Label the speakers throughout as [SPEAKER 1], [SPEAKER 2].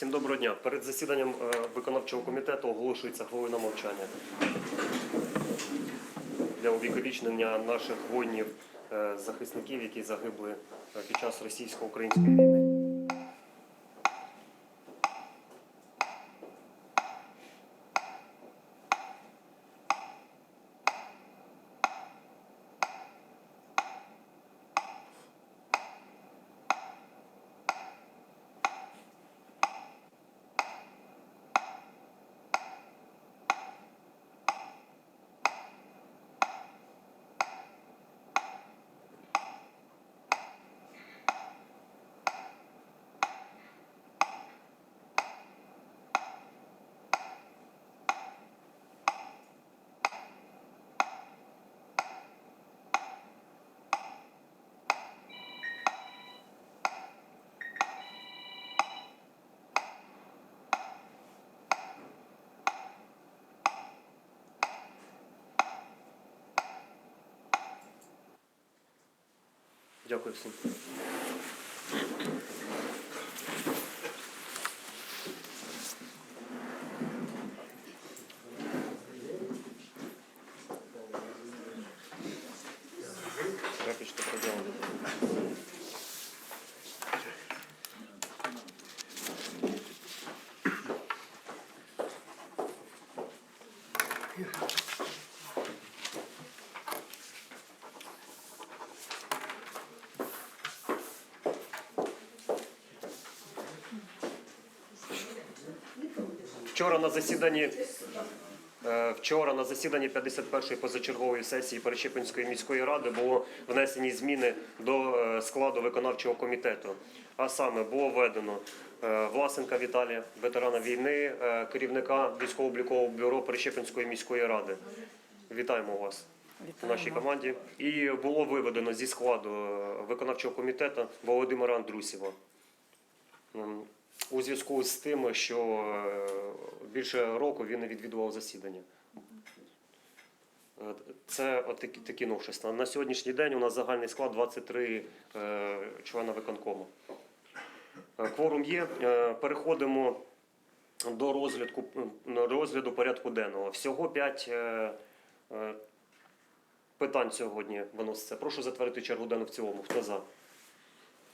[SPEAKER 1] Всім доброго дня. Перед засіданням е, виконавчого комітету оголошується хвилина мовчання для увіковічнення наших воїнів, е, захисників, які загибли е, під час російсько-української війни. Дякую всім. Вчора на засіданні е, вчора на засіданні 51-ї позачергової сесії Перещепинської міської ради було внесені зміни до е, складу виконавчого комітету. А саме було введено е, Власенка Віталія, ветерана війни, керівника військово-облікового бюро Перещепинської міської ради. Вітаємо вас в нашій команді. І було виведено зі складу виконавчого комітету Володимира Андрусєва. У зв'язку з тим, що більше року він не відвідував засідання. Е, Це от такі, такі новшества. На сьогоднішній день у нас загальний склад 23 е, члена виконкому. Е, Кворум є. Е, Переходимо до розгляду, розгляду порядку денного. Всього 5 питань сьогодні виноситься. Прошу затвердити чергу денну в цілому. Хто за?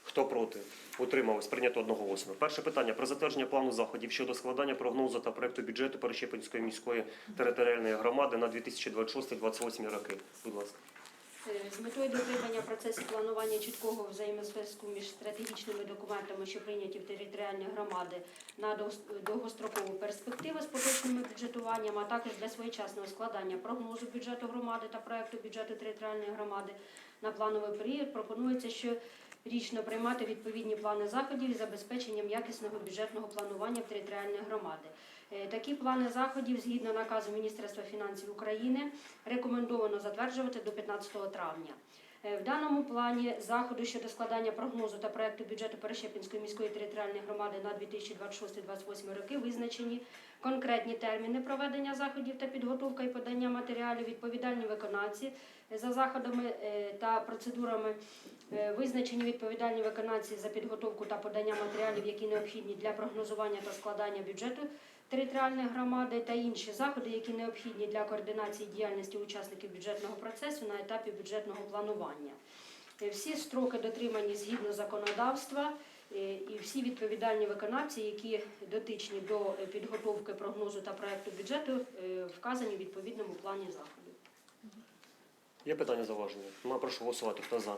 [SPEAKER 1] Хто проти? Утримались. Прийнято одноголосно. Перше питання про затвердження плану заходів щодо складання прогнозу та проекту бюджету Перещепинської міської територіальної громади на 2026-2028 роки. Будь ласка.
[SPEAKER 2] Е, З метою дотримання процесу планування чіткого взаємозв'язку між стратегічними документами, що прийняті в територіальні громади на довгострокову перспективу з поточними бюджетуванням, а також для своєчасного складання прогнозу бюджету громади та проекту бюджету територіальної громади на плановий період, пропонується щорічно приймати відповідні плани заходів із забезпеченням якісного бюджетного планування в територіальної громади. Е, Такі плани заходів згідно наказу Міністерства фінансів України рекомендовано затверджувати до 15 травня. Е, В даному плані заходу щодо складання прогнозу та проекту бюджету Перещепінської міської територіальної громади на 2026-2028 роки визначені конкретні терміни проведення заходів та підготовка і подання матеріалів, відповідальні виконавці за заходами е, та процедурами Е, Визначені відповідальні виконавці за підготовку та подання матеріалів, які необхідні для прогнозування та складання бюджету територіальної громади та інші заходи, які необхідні для координації діяльності учасників бюджетного процесу на етапі бюджетного планування. Е, Всі строки дотримані згідно законодавства е, і всі відповідальні виконавці, які дотичні до е, підготовки прогнозу та проекту бюджету, е, вказані в відповідному плані заходів.
[SPEAKER 1] Є питання зауваження? Ну, прошу голосувати. Хто за?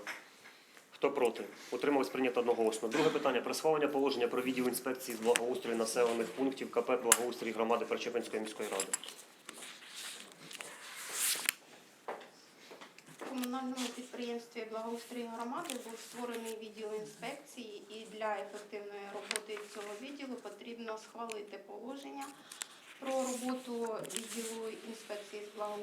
[SPEAKER 1] Хто проти? Утримались прийнято одноголосно. Друге питання про схвалення положення про відділ інспекції з благоустрою населених пунктів КП благоустрій громади Перечепинської міської ради.
[SPEAKER 3] В комунальному підприємстві благоустрій громади був створений відділ інспекції, і для ефективної роботи цього відділу потрібно схвалити положення про роботу відділу інспекції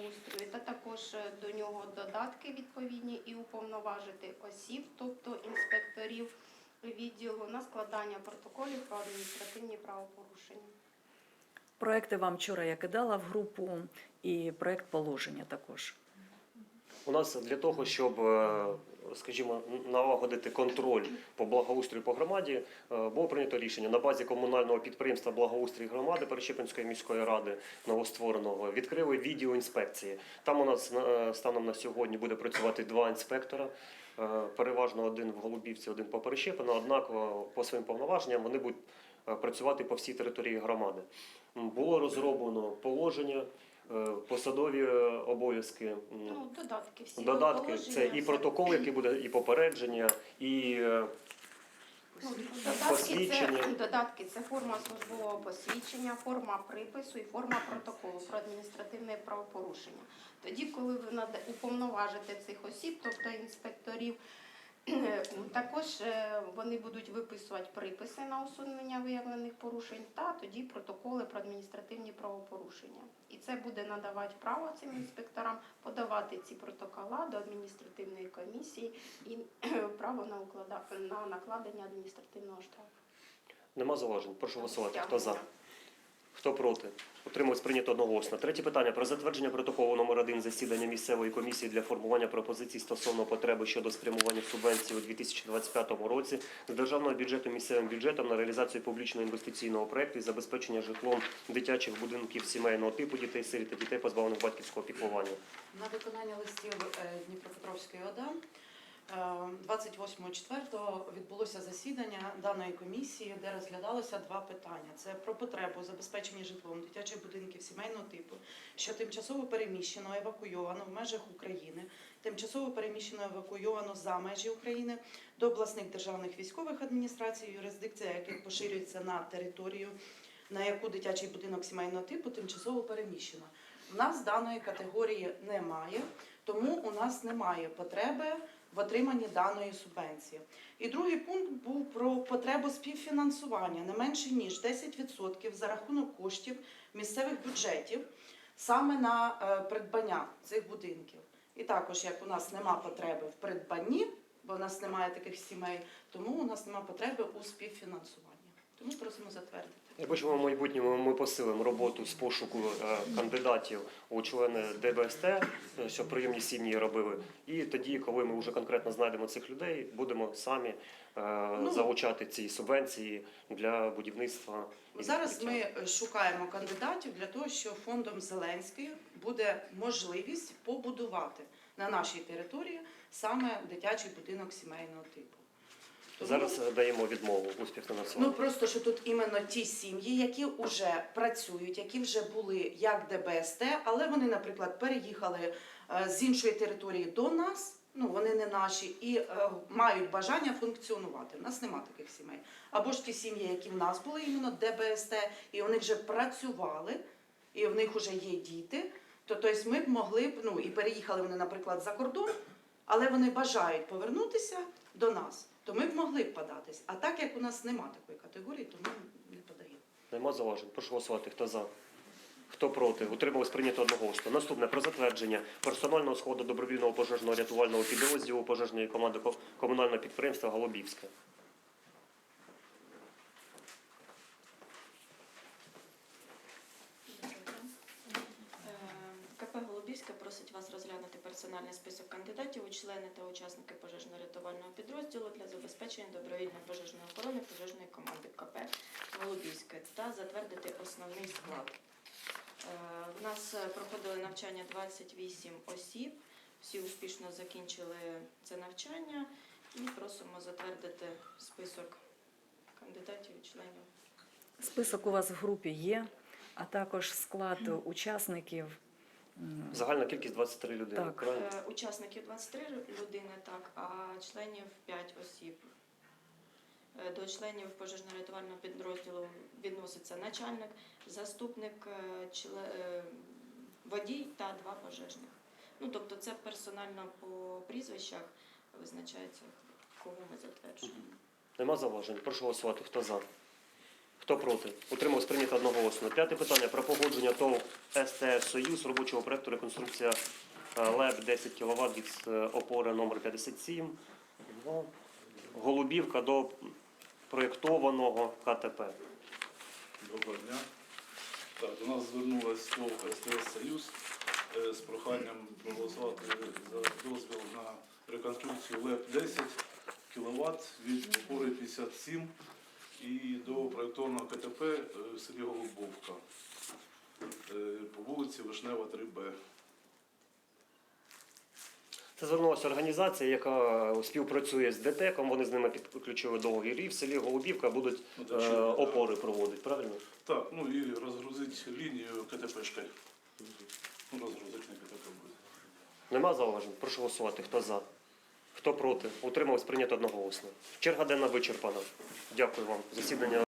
[SPEAKER 3] благоустрою та також до нього додатки відповідні і уповноважити осіб, тобто інспекторів відділу на складання протоколів про адміністративні правопорушення.
[SPEAKER 4] Проекти вам вчора я кидала в групу і проект положення також.
[SPEAKER 1] У нас для того, щоб, е, скажімо, налагодити контроль по благоустрою по громаді, е, було прийнято рішення на базі комунального підприємства благоустрій громади Перещепинської міської ради новоствореного відкрили відділ інспекції. Там у нас е, станом на сьогодні буде працювати два інспектора. Е, Переважно один в Голубівці, один по Перещепину. Однак по своїм повноваженням вони будуть працювати по всій території громади. Було розроблено положення, посадові е, обов'язки.
[SPEAKER 3] Ну, додатки всі.
[SPEAKER 1] Додатки це і протокол, який буде, і попередження, і е,
[SPEAKER 3] Ну, Додатки це, додатки це форма службового посвідчення, форма припису і форма протоколу про адміністративне правопорушення. Тоді, коли ви уповноважите цих осіб, тобто інспекторів, також е, вони будуть виписувати приписи на усунення виявлених порушень та тоді протоколи про адміністративні правопорушення. І це буде надавати право цим інспекторам подавати ці протокола до адміністративної комісії і право на, уклада... на накладення адміністративного штрафу.
[SPEAKER 1] нема зауважень. Прошу голосувати. Хто за? Хто проти? Утримались прийнято одноголосно. Третє питання про затвердження протоколу номер 1 засідання місцевої комісії для формування пропозицій стосовно потреби щодо спрямування субвенцій у 2025 році з державного бюджету місцевим бюджетом на реалізацію публічного інвестиційного проекту і забезпечення житлом дитячих будинків сімейного типу дітей сиріт та дітей позбавлених батьківського піклування.
[SPEAKER 4] На виконання листів е, Дніпропетровської ОДА 28.04 відбулося засідання даної комісії, де розглядалося два питання: це про потребу забезпечення житлом дитячих будинків сімейного типу, що тимчасово переміщено, евакуйовано в межах України, тимчасово переміщено евакуйовано за межі України до обласних державних військових адміністрацій, юрисдикція яких поширюється на територію, на яку дитячий будинок сімейного типу тимчасово переміщено. У нас даної категорії немає, тому у нас немає потреби в отриманні даної субвенції. І другий пункт був про потребу співфінансування не менше ніж 10% за рахунок коштів місцевих бюджетів саме на е, придбання цих будинків. І також, як у нас нема потреби в придбанні, бо у нас немає таких сімей, тому у нас немає потреби у співфінансуванні. Тому просимо затвердити.
[SPEAKER 1] Я бачу, в майбутньому ми посилимо роботу з пошуку е, кандидатів у члени ДБСТ, е, щоб прийомні сім'ї робили. І тоді, коли ми вже конкретно знайдемо цих людей, будемо самі е,
[SPEAKER 4] Ну.
[SPEAKER 1] залучати ці субвенції для будівництва.
[SPEAKER 4] Зараз ми шукаємо кандидатів для того, що фондом Зеленський буде можливість побудувати на нашій території саме дитячий будинок сімейного типу.
[SPEAKER 1] Зараз е, даємо відмову у співфінансуванні.
[SPEAKER 4] Ну просто що тут іменно ті сім'ї, які вже працюють, які вже були як ДБСТ, але вони, наприклад, переїхали е, з іншої території до нас. Ну вони не наші і е, мають бажання функціонувати. У нас нема таких сімей. Або ж ті сім'ї, які в нас були іменно ДБСТ, і вони вже працювали, і в них вже є діти. То тобто ми б могли б ну і переїхали вони, наприклад, за кордон, але вони бажають повернутися до нас, то ми б могли б податись. А так як у нас нема такої категорії, то ми не подаємо.
[SPEAKER 1] Нема зауважень. Прошу голосувати. Хто за? Хто проти? Утрималось прийнято одноголосно. Наступне про затвердження персонального сходу добровільного пожежного рятувального підрозділу пожежної команди комунального підприємства Голубівське.
[SPEAKER 5] Е, КП Голубівська просить вас розглянути персональний список кандидатів у члени та учасники пожежно-рятувального підрозділу для забезпечення добровільної пожежної охорони пожежної команди КП Голубівське та затвердити основний склад. Е, В нас е, проходили навчання 28 осіб. Всі успішно закінчили це навчання і просимо затвердити список кандидатів і членів.
[SPEAKER 6] Список у вас в групі є, а також склад учасників.
[SPEAKER 1] Загальна кількість 23 людини.
[SPEAKER 6] Так.
[SPEAKER 1] правильно?
[SPEAKER 5] Е, Учасників 23 людини, так, а членів 5 осіб. Е, До членів пожежно-рятувального підрозділу відноситься начальник, заступник, е, чле- е, водій та два пожежних. Ну, тобто це персонально по прізвищах визначається, кого ми затверджуємо.
[SPEAKER 1] Нема зауважень. Прошу голосувати. Хто за? Хто проти? Утрималось прийнято одноголосно. П'яте питання про погодження ТОВ СТС Союз робочого проекту реконструкція ЛЕБ 10 кВт від е, опори номер 57. Ну, Голубівка до проєктованого КТП.
[SPEAKER 7] Доброго дня. Так, до нас звернулась ТОВ СТС Союз е, з проханням проголосувати за дозвіл на реконструкцію ЛЕП 10 кВт від опори 57 і до проєктованого КТП е, в селі Голубовка е, по вулиці Вишнева 3Б.
[SPEAKER 1] Це звернулася організація, яка співпрацює з ДТЕКом. Вони з ними підключили договір. І в селі Голубівка будуть
[SPEAKER 7] Ну,
[SPEAKER 1] е, опори проводити, правильно?
[SPEAKER 7] Так, ну і розгрузити лінію КТПшки. Ну, розгрузити не КТП буде.
[SPEAKER 1] Нема зауважень? Прошу голосувати. Хто за? Хто проти? Утрималось прийнято одноголосно. Черга денна вичерпана. Дякую вам. Засідання.